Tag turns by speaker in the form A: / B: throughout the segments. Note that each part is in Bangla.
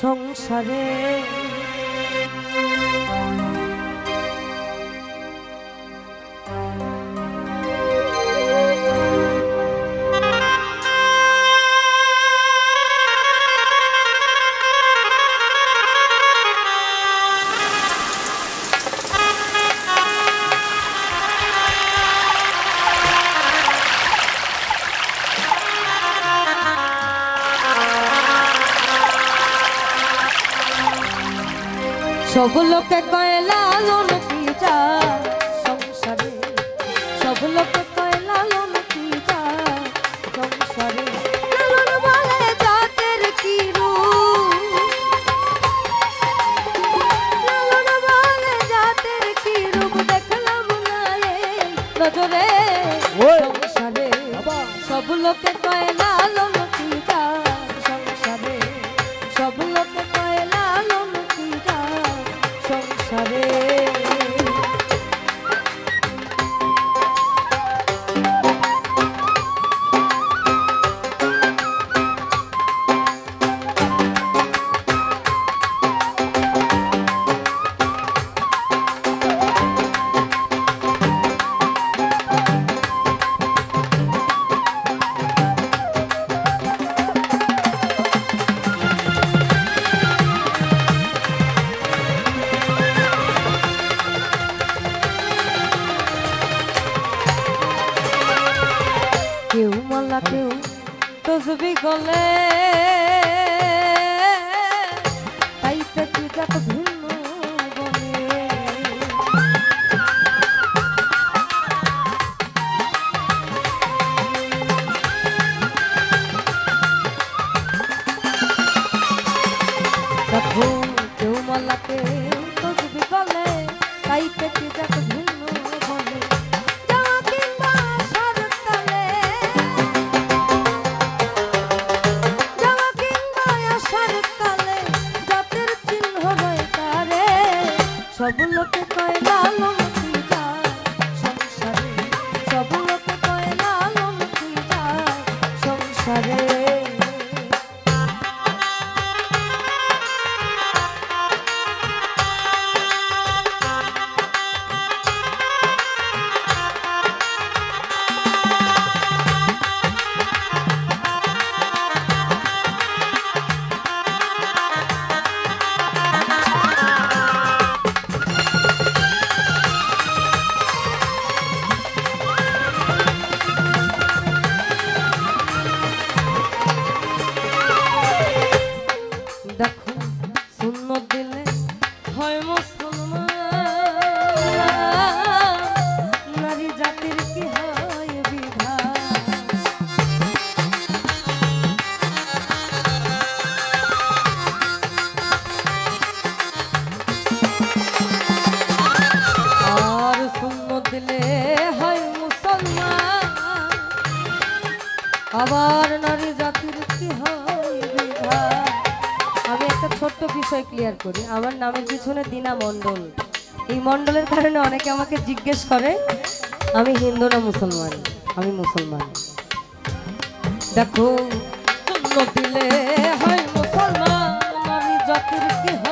A: সংসারে সব লোকে কয় লালন কি যা সংসারে সব লোকে কয় লালন কি যা সংসারে লালন বলে জাতের কি রূপ লালন বলে জাতের কি রূপ দেখলাম না নজরে। সংসারে সব লোকে কয় লালন the land. সব লোকে কয় লালন বিষয় ক্লিয়ার করি। আমার নামের পিছনে দিনা মণ্ডল। এই মণ্ডলের কারণে অনেকে আমাকে জিজ্ঞেস করে, আমি হিন্দু না মুসলমান? আমি মুসলমান। দেখো দিলে হয় মুসলমান। আমি জাতির কি হয়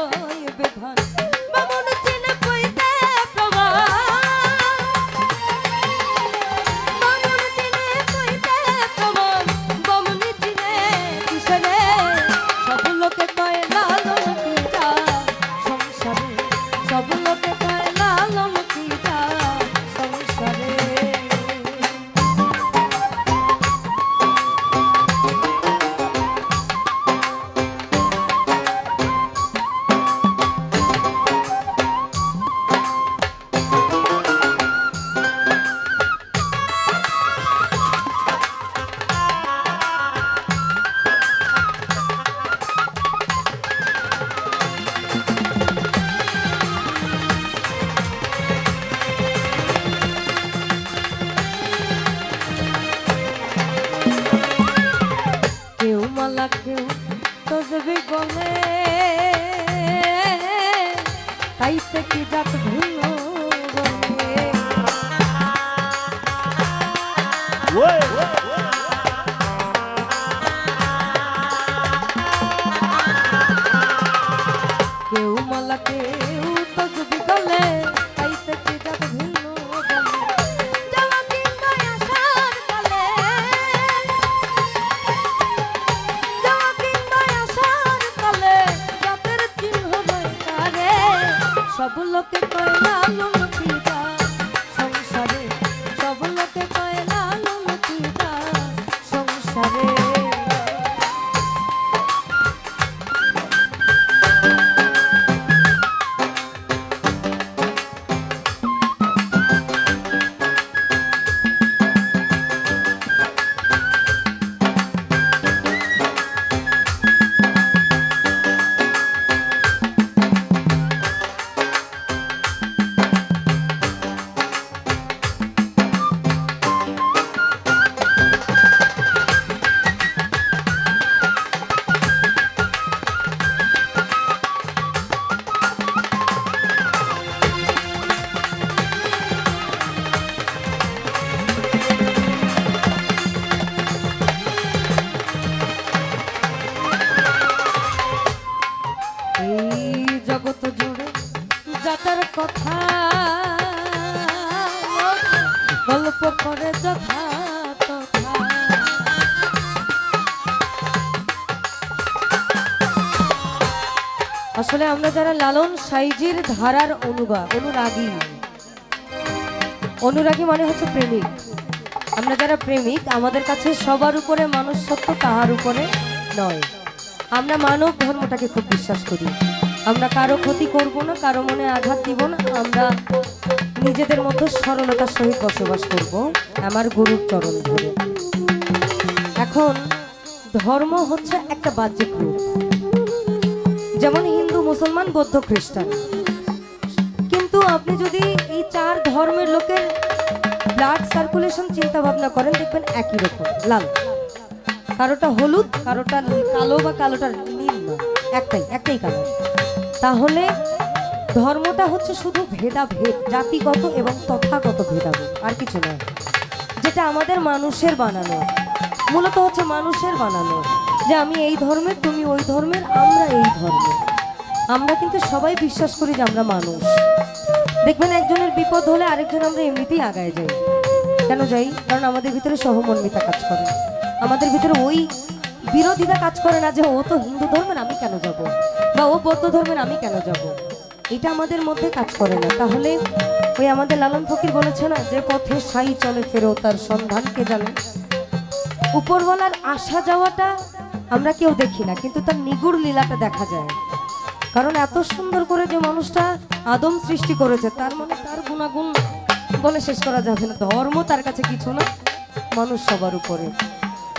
A: got the আসলে আমরা যারা লালন সাইজির ধারার অনুবা অনুরাগী অনুরাগী মানে হচ্ছে প্রেমিক। আমরা যারা প্রেমিক, আমাদের কাছে সবার উপরে মানুষ সত্য তাহার উপরে নয়। আমরা মানব ধর্মটাকে খুব বিশ্বাস করি। আমরা কারও ক্ষতি করব না, কারও মনে আঘাত দিব না, আমরা নিজেদের মধ্যে সরলতার সহিত বসবাস করব, আমার গুরুর চরণ ধরে। এখন ধর্ম হচ্ছে একটা বাহ্যিক রূপ। যেমন হিন্দু, মুসলমান, বৌদ্ধ, খ্রিস্টান। কিন্তু আপনি যদি এই চার ধর্মের লোকের ব্লাড সার্কুলেশন চিন্তা ভাবনা করেন, দেখবেন একই রকম, লাল। কারোটা হলুদ, কারোটা কালো বা কালোটা নীল একটাই একটাই কালার তাহলে ধর্মটা হচ্ছে শুধু ভেদাভেদ, জাতিগত এবং তথাগত ভেদাভেদ, আর কিছু নয়। যেটা আমাদের মানুষের বানানো। মূলত হচ্ছে মানুষের বানানো। যে আমি এই ধর্মের, তুমি ওই ধর্মের, আমরা এই ধর্মের আমরা কিন্তু সবাই বিশ্বাস করি যে আমরা মানুষ। দেখবেন একজনের বিপদ হলে আরেকজন আমরা এমনিতেই আগায় যাই। কেন যাই? কারণ আমাদের ভিতরে সহমর্মিতা কাজ করে। আমাদের ভিতরে ওই বিরোধিতা কাজ করে না যে, ও তো হিন্দু ধর্মের, আমি কেন যাব? বা, ও বৌদ্ধ ধর্মের, আমি কেন যাব? এটা আমাদের মধ্যে কাজ করে না। তাহলে ওই আমাদের লালন ফকির বলেছে না, যে পথে সাই চলে ফেরো, তার সন্ধান কে জানে। উপরওয়ালার আসা যাওয়াটা আমরা কেউ দেখি না, কিন্তু তার নিগুড় লীলাটা দেখা যায়। কারণ এত সুন্দর করে যে মানুষটা আদম সৃষ্টি করেছে, তার মানে তার গুণাগুণ বলে শেষ করা যাবে না। ধর্ম তার কাছে কিছু না, মানুষ সবার উপরে।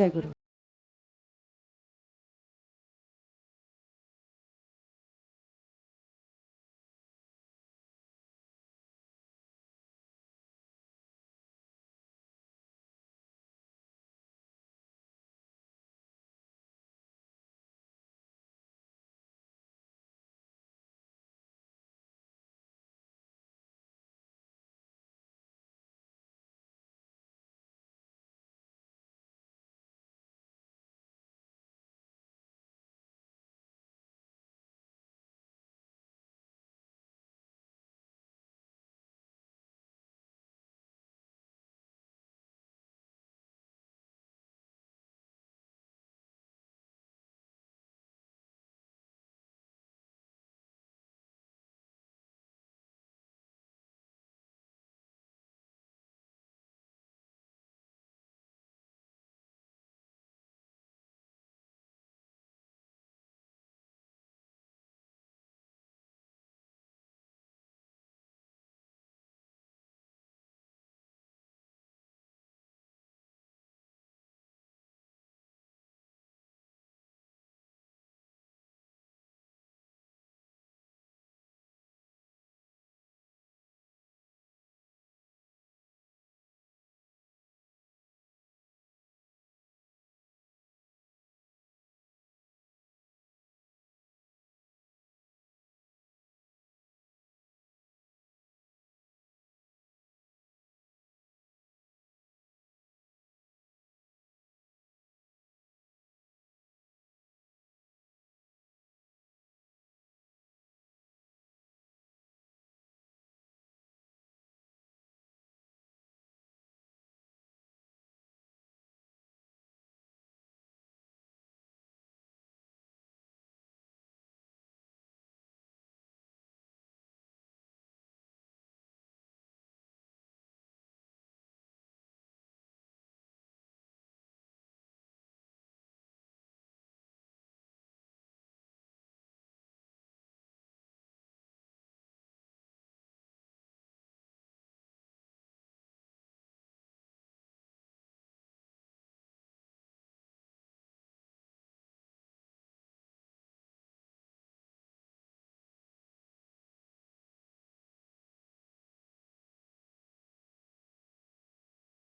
A: Jai Guru.